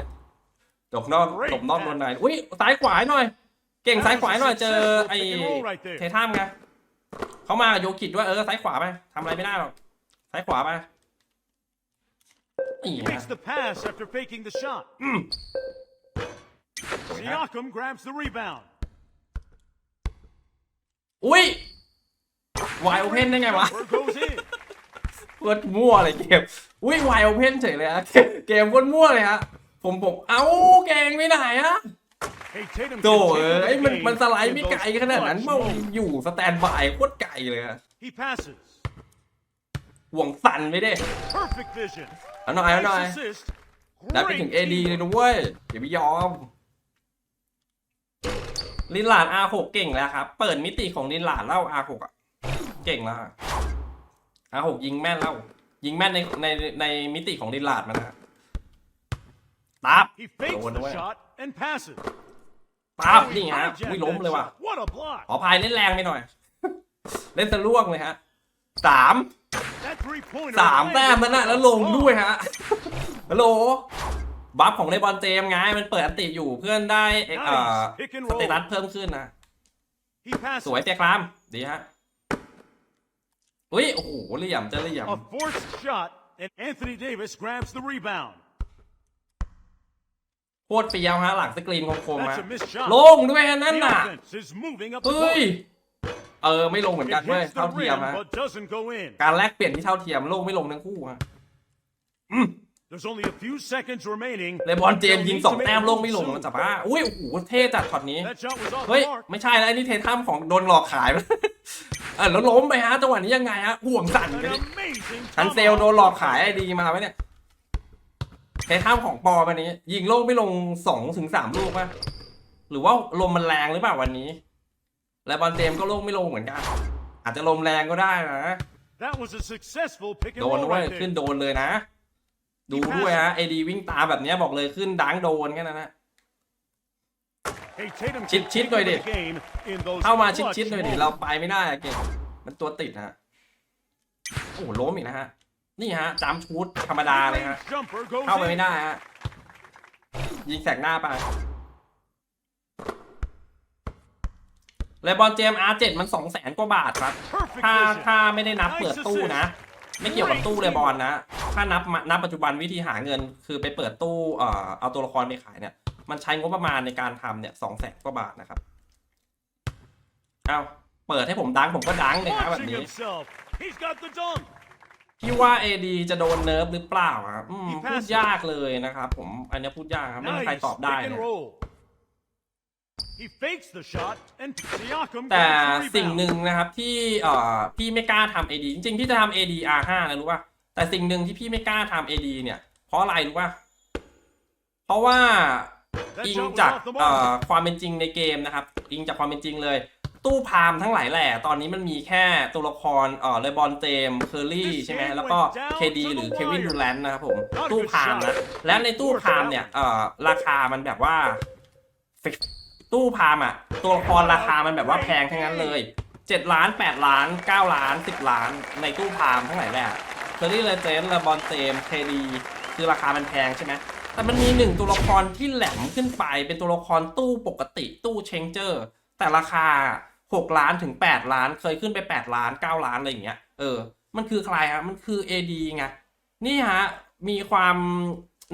[SPEAKER 1] ตบนอก
[SPEAKER 2] Great
[SPEAKER 1] ตบนอกโดนใน อุ้ยซ้ายขวาหน่อย เก่งซ้ายขวาหน่อยเจอไอ้
[SPEAKER 2] Pick and roll right there.
[SPEAKER 1] เททัมไงเขามากับโยกิดด้วยเออซ้ายขวาไปทำอะไรไม่ได้หรอกซ้ายขวาไปนี่
[SPEAKER 2] He
[SPEAKER 1] ฮะ
[SPEAKER 2] makes the pass after faking the shot. Siakam grabs the rebound.
[SPEAKER 1] อุ้ยวายโอเพนได้ไงวะ
[SPEAKER 2] Jumper goes in.
[SPEAKER 1] เปิดมั่วเลยเกม อุ้ยวายโอเพนเฉยเลยฮะเกมเกมโคนมั่วเลยฮะ ผมผมเอ้าเก่งไม่ไหนฮะ
[SPEAKER 2] Hey, Tatum
[SPEAKER 1] โต
[SPEAKER 2] can
[SPEAKER 1] เอ
[SPEAKER 2] take
[SPEAKER 1] อ
[SPEAKER 2] over
[SPEAKER 1] ไอ้
[SPEAKER 2] the
[SPEAKER 1] มัน
[SPEAKER 2] game
[SPEAKER 1] มันสไลด์
[SPEAKER 2] in
[SPEAKER 1] ไม่
[SPEAKER 2] those
[SPEAKER 1] ไกลขนาดนั้น
[SPEAKER 2] clutch
[SPEAKER 1] เมื่อ
[SPEAKER 2] moments.
[SPEAKER 1] อยู่สแตนบายโคตรไกลเลยอะ
[SPEAKER 2] He passes.
[SPEAKER 1] ห่วงสั่นไปดิ
[SPEAKER 2] Perfect vision.
[SPEAKER 1] เอาหน่อยเอาหน่อย
[SPEAKER 2] Nice assist.
[SPEAKER 1] ได้ไปถึง
[SPEAKER 2] Great
[SPEAKER 1] AD เลย
[SPEAKER 2] teamwork.
[SPEAKER 1] นะเว้ยอย่าไปยอมลินหลาด R6 เก่งแล้วครับ เปิดมิติของลินหลาดเล่า R6 อะ เก่งแล้วอะ R6 ยิงแม่นแล้วยิงแม่นในในในมิติของลินหลาดมันนะตับ
[SPEAKER 2] He fakes
[SPEAKER 1] Going
[SPEAKER 2] the
[SPEAKER 1] away.
[SPEAKER 2] shot and passes.
[SPEAKER 1] ตับ
[SPEAKER 2] Oh, he
[SPEAKER 1] นี่ฮะ
[SPEAKER 2] hijacked
[SPEAKER 1] ไม่ล้ม
[SPEAKER 2] that
[SPEAKER 1] เลยว่ะ
[SPEAKER 2] shot. What a block.
[SPEAKER 1] ขอพายเล่นแรงไปหน่อย เล่นสะล่วงเลยฮะสาม
[SPEAKER 2] That three-pointer
[SPEAKER 1] สามแต้ม
[SPEAKER 2] landed
[SPEAKER 1] นั่นน่ะ
[SPEAKER 2] like
[SPEAKER 1] แล้ว
[SPEAKER 2] a
[SPEAKER 1] ลงด้วย
[SPEAKER 2] bomb.
[SPEAKER 1] ฮะฮัลโหลบัฟของเลบอนเจมส์ไงมันเปิดอันติอยู่เพื่อนได้เอ่อ
[SPEAKER 2] Nice pick and
[SPEAKER 1] สเต
[SPEAKER 2] roll.
[SPEAKER 1] ตัสเพิ่มขึ้นนะ
[SPEAKER 2] He passes.
[SPEAKER 1] สวยเปียกรามดีฮะอุ้ยโอ้โหเหลี่ยมเจะเหลี่ยม
[SPEAKER 2] A forced shot, and Anthony Davis grabs the rebound.
[SPEAKER 1] โคตรเฟี้ยวฮะหลังสกรีนคมๆ
[SPEAKER 2] That's
[SPEAKER 1] ฮะ
[SPEAKER 2] a missed shot.
[SPEAKER 1] ลงด้วยฮะนั่น
[SPEAKER 2] The
[SPEAKER 1] น่ะ
[SPEAKER 2] offense is moving up the
[SPEAKER 1] เฮ้ย
[SPEAKER 2] court.
[SPEAKER 1] เออไม่ลงเหมือนกัน
[SPEAKER 2] It
[SPEAKER 1] เว้ย
[SPEAKER 2] hits
[SPEAKER 1] เท่า
[SPEAKER 2] the
[SPEAKER 1] เทียม
[SPEAKER 2] rim,
[SPEAKER 1] ฮะ
[SPEAKER 2] but doesn't go in.
[SPEAKER 1] การแลกเปลี่ยนที่เท่าเทียมโลกไม่ลงทั้งคู่ฮะ
[SPEAKER 2] There's only a few seconds remaining.
[SPEAKER 1] เลบอนเจมส์
[SPEAKER 2] They'll
[SPEAKER 1] ยิง
[SPEAKER 2] need
[SPEAKER 1] ส
[SPEAKER 2] to
[SPEAKER 1] อง
[SPEAKER 2] make
[SPEAKER 1] แต้
[SPEAKER 2] a
[SPEAKER 1] มโลก
[SPEAKER 2] move
[SPEAKER 1] ไม่ลง
[SPEAKER 2] soon.
[SPEAKER 1] มันจะบ้าอุ้ยโอ้โหเท่จัดช็อตนี้
[SPEAKER 2] That shot was off
[SPEAKER 1] เฮ้ย
[SPEAKER 2] the mark.
[SPEAKER 1] ไม่ใช่แล้วไอ้นี่เททัมของโดนหลอกขายไปเออแล้วล้มไปฮะจังหวะนี้ยังไงฮะห่วงสั่น
[SPEAKER 2] An
[SPEAKER 1] ไปดิ
[SPEAKER 2] amazing
[SPEAKER 1] ทันเซลโดนหลอกขายไอ้ดีมาไว้เนี่ย เททัมของปอวันนี้ ยิงโลกไม่ลงสองถึงสามลูกป่ะ หรือว่าลมมันแรงหรือเปล่าวันนี้ และบอลเจมส์ก็โลกไม่ลงเหมือนกัน อาจจะลมแรงก็ได้นะ
[SPEAKER 2] That was a successful pick and
[SPEAKER 1] โดน
[SPEAKER 2] roll
[SPEAKER 1] ด้วย
[SPEAKER 2] right
[SPEAKER 1] ขึ้น
[SPEAKER 2] there.
[SPEAKER 1] โดนเลยนะ ดูด้วยฮะไอดีวิ่งตามแบบเนี้ยบอกเลยขึ้นดังโดนแค่นั้นนะ
[SPEAKER 2] Hey, Tatum
[SPEAKER 1] Chip,
[SPEAKER 2] can
[SPEAKER 1] chip
[SPEAKER 2] take
[SPEAKER 1] หน่อย
[SPEAKER 2] over
[SPEAKER 1] ดิ
[SPEAKER 2] the game in those
[SPEAKER 1] เข้ามา
[SPEAKER 2] clutch
[SPEAKER 1] ชิดๆหน่อยดิ
[SPEAKER 2] moments.
[SPEAKER 1] เราไปไม่ได้อะเก่งมันตัวติดนะฮะโอ้โหล้มอีกนะฮะ นี่ฮะจามชุดธรรมดาเลยฮะ
[SPEAKER 2] Mid-range jumper goes
[SPEAKER 1] เข้าไป
[SPEAKER 2] in.
[SPEAKER 1] ไม่ได้ฮะ ยิงแสกหน้าไปเลบอนเจมส์ R7 มันสองแสนกว่าบาทครับ
[SPEAKER 2] Perfect
[SPEAKER 1] ถ้า
[SPEAKER 2] vision.
[SPEAKER 1] ถ้าไม่ได้นับเปิดตู้นะ ไม่เกี่ยวกับตู้เลบอลนะ ถ้านับมานับปัจจุบันวิธีหาเงิน คือไปเปิดตู้เอ่อเอาตัวละครไปขายเนี่ย มันใช้งบประมาณในการทำเนี่ยสองแสนกว่าบาทนะครับอ้าวเปิดให้ผมดังผมก็ดังเลยครับแบบ
[SPEAKER 2] Launching
[SPEAKER 1] นี้ พี่ว่า AD จะโดนเนิร์ฟหรือเปล่าครับอืม
[SPEAKER 2] มี
[SPEAKER 1] พูด
[SPEAKER 2] pass
[SPEAKER 1] ยากเลยนะครับผม อันนี้พูดยากครับ ไม่มีใคร
[SPEAKER 2] Nice
[SPEAKER 1] ตอบได้
[SPEAKER 2] pick
[SPEAKER 1] เล
[SPEAKER 2] and
[SPEAKER 1] ย
[SPEAKER 2] roll. He fakes the shot and Siakam
[SPEAKER 1] แต่
[SPEAKER 2] grabs the
[SPEAKER 1] สิ่งห
[SPEAKER 2] rebound.
[SPEAKER 1] นึ่งนะครับที่เอ่อพี่ไม่กล้าทำ AD จริงๆ พี่จะทำ AD R5 นะรู้ป่ะ แต่สิ่งหนึ่งที่พี่ไม่กล้าทำ AD เนี่ย เพราะอะไรรู้ป่ะ เพราะว่า
[SPEAKER 2] That
[SPEAKER 1] อิง
[SPEAKER 2] shot was
[SPEAKER 1] จาก
[SPEAKER 2] off the
[SPEAKER 1] เอ่อ
[SPEAKER 2] mark.
[SPEAKER 1] ความเป็นจริงในเกมนะครับ อิงจากความเป็นจริงเลย ตู้พามทั้งหลายแหล่ตอนนี้มันมีแค่ตัวละครเอ่อเลบอนเจมเคอร์รี่ใช่ไหมแล้วก็ KD หรือเควินดูแลนนะครับผมตู้พามนะและในตู้พามเนี่ยเอ่อราคามันแบบว่า ตู้พามอะ ตัวละครราคามันแบบว่าแพงทั้งนั้นเลย7ล้าน8ล้าน9ล้าน10ล้าน ในตู้พามทั้งหลายแหล่เคอร์รี่เลเจนเลบอนเจมเคดีคือราคามันแพงใช่ไหมแต่มันมีหนึ่งตัวละครที่แหลมขึ้นไปเป็นตัวละครตู้ปกติตู้เชงเจอร์ แต่ราคา 6 ล้านถึง 8 ล้าน เคยขึ้นไป 8 ล้าน 9 ล้านอะไรอย่างเงี้ย เออ มันคือใครฮะ มันคือ AD ไง นี่ฮะ มีความ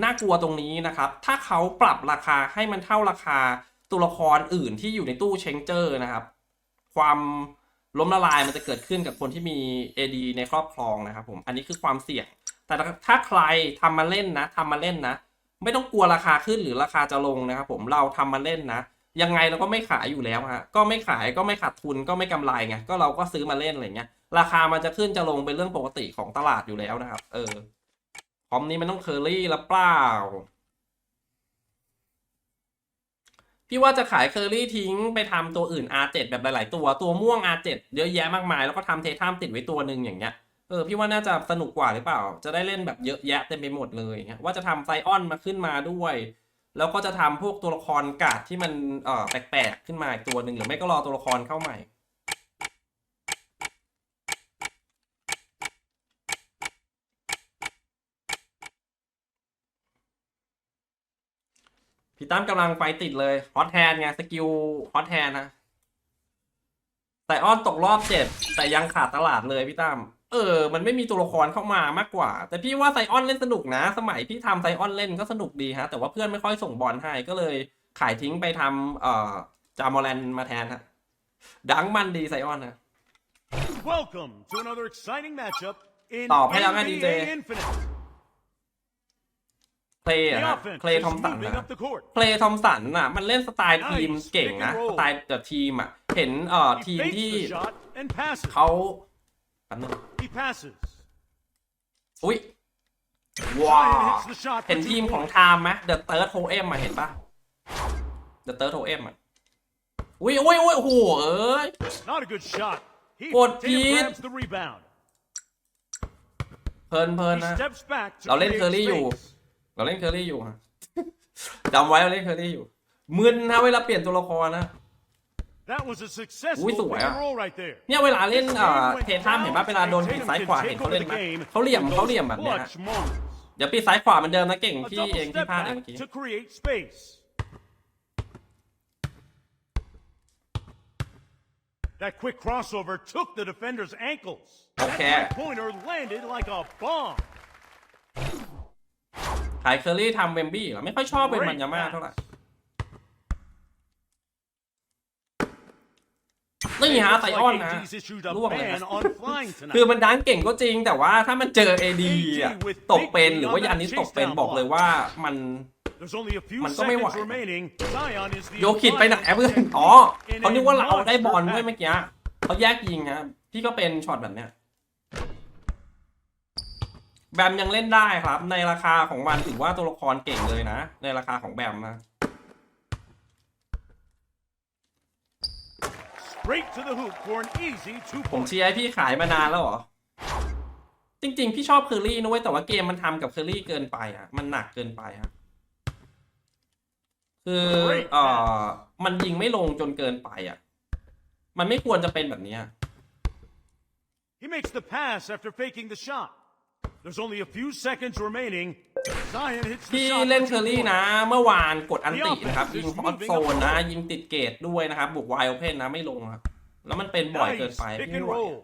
[SPEAKER 1] น่ากลัวตรงนี้นะครับ ถ้าเขาปรับราคาให้มันเท่าราคาตัวละครอื่นที่อยู่ในตู้เชงเจอร์นะครับ ความล้มละลายมันจะเกิดขึ้นกับคนที่มี AD ในครอบครองนะครับผม อันนี้คือความเสี่ยง แต่ถ้าใครทำมาเล่นนะทำมาเล่นนะ ไม่ต้องกลัวราคาขึ้นหรือราคาจะลงนะครับผม เราทำมาเล่นนะ ยังไงเราก็ไม่ขายอยู่แล้วฮะก็ไม่ขายก็ไม่ขาดทุนก็ไม่กำไรไงก็เราก็ซื้อมาเล่นอะไรเงี้ยราคามันจะขึ้นจะลงเป็นเรื่องปกติของตลาดอยู่แล้วนะครับ เออพร้อมนี้มันต้องเคอรี่แล้วเปล่าพี่ว่าจะขายเคอรี่ทิ้งไปทำตัวอื่น R7 แบบหลาย ๆ ตัวตัวม่วง R7 เยอะแยะมากมายแล้วก็ทำเททัมติดไว้ตัวหนึ่งอย่างเงี้ยเออพี่ว่าน่าจะสนุกกว่าหรือเปล่า จะได้เล่นแบบเยอะแยะเต็มไปหมดเลยเงี้ยว่าจะทำไซออนมาขึ้นมาด้วย แล้วก็จะทำพวกตัวละครกาดที่มันเอ่อแปลกๆขึ้นมาอีกตัวหนึ่งหรือไม่ก็รอตัวละครเข้าใหม่ พี่ตั้มกำลังไฟติดเลยฮอตแทนไงสกิลฮอตแทนนะแต่อ้อนตกรอบเจ็ดแต่ยังขาดตลาดเลยพี่ตั้ม เออ มันไม่มีตัวละครเข้ามามากกว่า แต่พี่ว่าไซออนเล่นสนุกนะ สมัยพี่ทำไซออนเล่นก็สนุกดีฮะ แต่ว่าเพื่อนไม่ค่อยส่งบอลให้ก็เลยขายทิ้งไปทำเอ่อจามอแลนมาแทนฮะ ดังมันดีไซออนนะ
[SPEAKER 2] Welcome to another exciting matchup in
[SPEAKER 1] ตอบให้แล้วไง DJ
[SPEAKER 2] NBA Infinite.
[SPEAKER 1] เพลย์
[SPEAKER 2] The
[SPEAKER 1] อะฮะ
[SPEAKER 2] offense
[SPEAKER 1] เพลย์
[SPEAKER 2] is
[SPEAKER 1] ทอมสัน
[SPEAKER 2] moving
[SPEAKER 1] นะ
[SPEAKER 2] up the court.
[SPEAKER 1] เพลย์ทอมสันน่ะ มันเล่นสไตล์ทีม
[SPEAKER 2] Nice
[SPEAKER 1] เก่งนะ
[SPEAKER 2] pick and
[SPEAKER 1] ส
[SPEAKER 2] roll
[SPEAKER 1] ไตล์แต่ทีมอะ เห็นเอ่อ
[SPEAKER 2] He
[SPEAKER 1] ทีม
[SPEAKER 2] fakes
[SPEAKER 1] ที่
[SPEAKER 2] the shot and passes.
[SPEAKER 1] เขา แป๊บนึง
[SPEAKER 2] He passes.
[SPEAKER 1] อุ้ย ว้า
[SPEAKER 2] Zion
[SPEAKER 1] ว
[SPEAKER 2] hits the shot
[SPEAKER 1] เห็น
[SPEAKER 2] for
[SPEAKER 1] ทีม
[SPEAKER 2] two
[SPEAKER 1] ของ
[SPEAKER 2] points.
[SPEAKER 1] ไทม์ไหมเดอะเติร์ดโฮเอ็มมาเห็นปะเดอะเติร์ดโฮเอ็มอะอุ้ยอุ้ยอุ้ยโอ้โหเอ้ย
[SPEAKER 2] Not a good shot. He
[SPEAKER 1] Good
[SPEAKER 2] Tatum
[SPEAKER 1] feed.
[SPEAKER 2] grabs the rebound.
[SPEAKER 1] เพลินเพลิน
[SPEAKER 2] He
[SPEAKER 1] นะ
[SPEAKER 2] steps back to
[SPEAKER 1] เราเล่น
[SPEAKER 2] create
[SPEAKER 1] เคอรี่อยู่
[SPEAKER 2] space.
[SPEAKER 1] เราเล่นเคอรี่อยู่ฮะ จำไว้เราเล่นเคอรี่อยู่มึนนะเวลาเปลี่ยนตัวละครนะ
[SPEAKER 2] That was a successful
[SPEAKER 1] อุ้ยส
[SPEAKER 2] pick
[SPEAKER 1] วย
[SPEAKER 2] and
[SPEAKER 1] อะ
[SPEAKER 2] roll right there.
[SPEAKER 1] เนี่ยเวลาเล่นเอ่อเททัมเห็นปะเวลาโดนปิดซ้ายขวาเห็นเขาเล่นไหมเขาเหลี่ยมเขาเหลี่ยมแบบเนี้ยฮะ
[SPEAKER 2] Clutch moments.
[SPEAKER 1] เดี๋ยวปิดซ้ายขวาเหมือนเดิมนะเก่ง
[SPEAKER 2] A
[SPEAKER 1] พี่เอง
[SPEAKER 2] double
[SPEAKER 1] ที่
[SPEAKER 2] step
[SPEAKER 1] พลาดเอง
[SPEAKER 2] back
[SPEAKER 1] เมื่อกี้
[SPEAKER 2] to create space. That quick crossover took the defender's ankles.
[SPEAKER 1] Okay.
[SPEAKER 2] That pointer landed like a bomb.
[SPEAKER 1] ขายเคอรี่ทำเวมบี้เหรอไม่ค่อยชอบเป็นมันยาม่าเท่าไหร่ นี่ฮะ
[SPEAKER 2] Looks
[SPEAKER 1] ไซ
[SPEAKER 2] like
[SPEAKER 1] ออนนะ
[SPEAKER 2] AD's issued a
[SPEAKER 1] ล่วงเลยนะ
[SPEAKER 2] ban on flying
[SPEAKER 1] คือ
[SPEAKER 2] tonight.
[SPEAKER 1] มันดังเก่งก็จริง แต่ว่าถ้ามันเจอ AD อะตกเป็นหรือว่ายันนี้ตกเป็นบอกเลยว่ามัน
[SPEAKER 2] There's only a few
[SPEAKER 1] มันก็ไม่ไหว
[SPEAKER 2] seconds remaining. Zion is the
[SPEAKER 1] โยคิดไปไหน
[SPEAKER 2] final
[SPEAKER 1] เพื่อน
[SPEAKER 2] contender
[SPEAKER 1] อ๋อ
[SPEAKER 2] in
[SPEAKER 1] เขา
[SPEAKER 2] a
[SPEAKER 1] นึกว่าเราได้บอล
[SPEAKER 2] monster
[SPEAKER 1] ด้วย
[SPEAKER 2] match.
[SPEAKER 1] เมื่อกี้เขาแยกยิงครับพี่ก็เป็นช็อตแบบเนี้ยแบมยังเล่นได้ครับ ในราคาของมันถือว่าตัวละครเก่งเลยนะ ในราคาของแบมนะ
[SPEAKER 2] Straight to the hoop for an easy two
[SPEAKER 1] ผม
[SPEAKER 2] point.
[SPEAKER 1] เชียร์ให้พี่ขายมานานแล้วเหรอ จริงๆ พี่ชอบเคอรี่นะเว้ย แต่ว่าเกมมันทำกับเคอรี่เกินไปอะมันหนักเกินไปฮะคือเอ่อมันยิงไม่ลงจนเกินไปอะมันไม่ควรจะเป็นแบบเนี้ย
[SPEAKER 2] He makes the pass after faking the shot. There's only a few seconds remaining. Zion hits the
[SPEAKER 1] พี่
[SPEAKER 2] shot.
[SPEAKER 1] เล่น
[SPEAKER 2] for
[SPEAKER 1] เคอ
[SPEAKER 2] two
[SPEAKER 1] รี่
[SPEAKER 2] points.
[SPEAKER 1] นะ เมื่อวานกดอันตินะครับ ยิงฮอตโซนนะ ยิงติดเกตด้วยนะครับ บุกไวโอเพนนะไม่ลงครับ แล้วมันเป็นบ่อยเกิน
[SPEAKER 2] Nice
[SPEAKER 1] ไป
[SPEAKER 2] pick
[SPEAKER 1] พี่ไม่
[SPEAKER 2] and
[SPEAKER 1] ไหว
[SPEAKER 2] roll.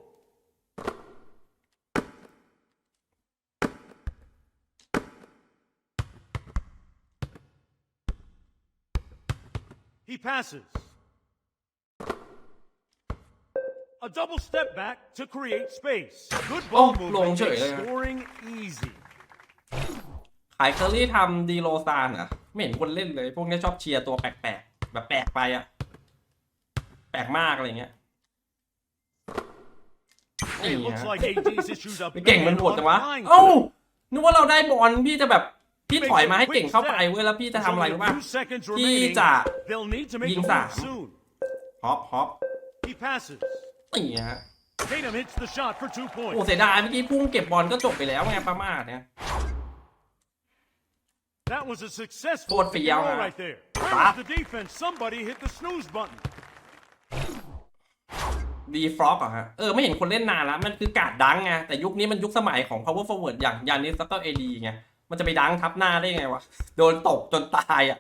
[SPEAKER 2] He passes. A double step back to create space. Good
[SPEAKER 1] โอ้
[SPEAKER 2] ball
[SPEAKER 1] ลง
[SPEAKER 2] movement
[SPEAKER 1] เฉย
[SPEAKER 2] makes
[SPEAKER 1] เลยอะ
[SPEAKER 2] scoring easy.
[SPEAKER 1] ขายเคอรี่ทำดีโรซานเหรอะ ไม่เห็นคนเล่นเลย พวกนี้ชอบเชียร์ตัวแปลกๆ แบบแปลกไปอะ แปลกมากอะไรเงี้ย
[SPEAKER 2] It
[SPEAKER 1] นี่
[SPEAKER 2] looks
[SPEAKER 1] ฮะ
[SPEAKER 2] like AD's issued a
[SPEAKER 1] เก่งมัน
[SPEAKER 2] ban
[SPEAKER 1] โหด
[SPEAKER 2] on
[SPEAKER 1] จังวะ
[SPEAKER 2] flying
[SPEAKER 1] เอ้า
[SPEAKER 2] foul.
[SPEAKER 1] นึกว่าเราได้บอลพี่จะแบบ พี่ถอยมาให้เก่งเข้าไปเว้ย แล้วพี่จะ
[SPEAKER 2] There's
[SPEAKER 1] ทำอะไร
[SPEAKER 2] only
[SPEAKER 1] รู้
[SPEAKER 2] a
[SPEAKER 1] ป่ะ
[SPEAKER 2] few seconds
[SPEAKER 1] พี่
[SPEAKER 2] remaining.
[SPEAKER 1] จะ
[SPEAKER 2] They'll need to make a
[SPEAKER 1] ยิง
[SPEAKER 2] move
[SPEAKER 1] สาม
[SPEAKER 2] soon.
[SPEAKER 1] ฮอปฮอป
[SPEAKER 2] He passes.
[SPEAKER 1] นี่ฮะ
[SPEAKER 2] Tatum hits the shot for two
[SPEAKER 1] โอ้
[SPEAKER 2] points.
[SPEAKER 1] เสียดายเมื่อกี้พุ่งเก็บบอลก็จบไปแล้วไงประมาทเนี่ย
[SPEAKER 2] That was a successful
[SPEAKER 1] โคตร
[SPEAKER 2] pick
[SPEAKER 1] เฟี้ยว
[SPEAKER 2] and roll
[SPEAKER 1] ฮะ
[SPEAKER 2] right there. Where
[SPEAKER 1] ปั๊บ
[SPEAKER 2] was the defense? Somebody hit the snooze button.
[SPEAKER 1] ดีฟล็อกอะฮะ เออ ไม่เห็นคนเล่นนานแล้ว มันคือการ์ดดังไง แต่ยุคนี้มันยุคสมัยของ power forward อย่างยานิสแล้วก็เอดีไง มันจะไปดังทับหน้าได้ไงวะ โดนตบจนตายอะ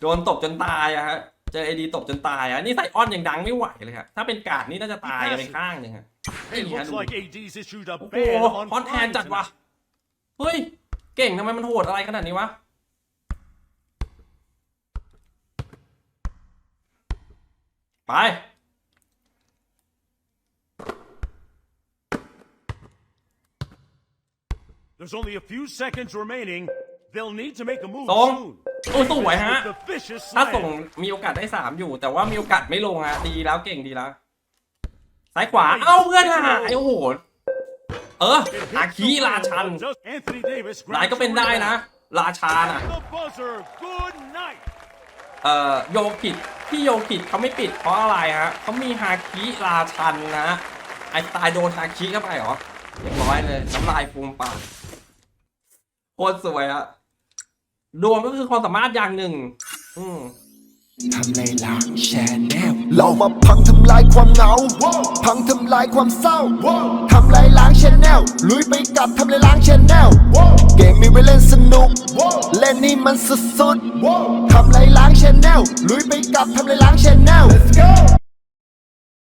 [SPEAKER 1] โดนตบจนตายอะฮะ เจอเอดีตบจนตายอะนี่ใส่อ้อนยังดังไม่ไหวเลยครับถ้าเป็นการ์ดนี่น่าจะตายกันไปข้างหนึ่งฮะ
[SPEAKER 2] It
[SPEAKER 1] นี่ฮะ
[SPEAKER 2] looks
[SPEAKER 1] ดู
[SPEAKER 2] like AD's issued a
[SPEAKER 1] โอ้โห
[SPEAKER 2] ban on
[SPEAKER 1] ฮอนแทน
[SPEAKER 2] flying
[SPEAKER 1] จัดวะ
[SPEAKER 2] tonight.
[SPEAKER 1] เฮ้ยเก่งทำไมมันโหดอะไรขนาดนี้วะไป
[SPEAKER 2] There's only a few seconds remaining. They'll need to make a move
[SPEAKER 1] ส่ง
[SPEAKER 2] soon.
[SPEAKER 1] โอ้ยสวยฮะ
[SPEAKER 2] The vicious
[SPEAKER 1] ถ้าส่ง
[SPEAKER 2] slam.
[SPEAKER 1] มีโอกาสได้สามอยู่ แต่ว่ามีโอกาสไม่ลงอะดีแล้วเก่งดีแล้วซ้ายขวา เอ้าเพื่อนหายโอ้โห เออ
[SPEAKER 2] It hits
[SPEAKER 1] อา
[SPEAKER 2] the
[SPEAKER 1] คีราชัน
[SPEAKER 2] wall, but just- Anthony Davis
[SPEAKER 1] นาย
[SPEAKER 2] grabs
[SPEAKER 1] ก็เป็น
[SPEAKER 2] the
[SPEAKER 1] ได้นะ
[SPEAKER 2] rebound.
[SPEAKER 1] ราชาน่ะ
[SPEAKER 2] The buzzer. Good night.
[SPEAKER 1] เอ่อโยกิดที่โยกิดเขาไม่ปิดเพราะอะไรฮะเขามีฮาคิราชันนะไอสไตล์โดนฮาคิเข้าไปเหรอเรียบร้อยเลยน้ำลายฟูมปากโคตรสวยอะ ดวงก็คือความสามารถอย่างหนึ่ง อืม
[SPEAKER 3] ทำไรล่ะแชนแนล
[SPEAKER 4] เรามาพังทำลายความเหงา พังทำลายความเศร้า ทำลายล้างชแนลลุยไปกับทำลายล้างชแนลเกมมีไว้เล่นสนุก เล่นนี่มันสุดๆทำลายล้างชแนลลุยไปกับทำลายล้างชแนล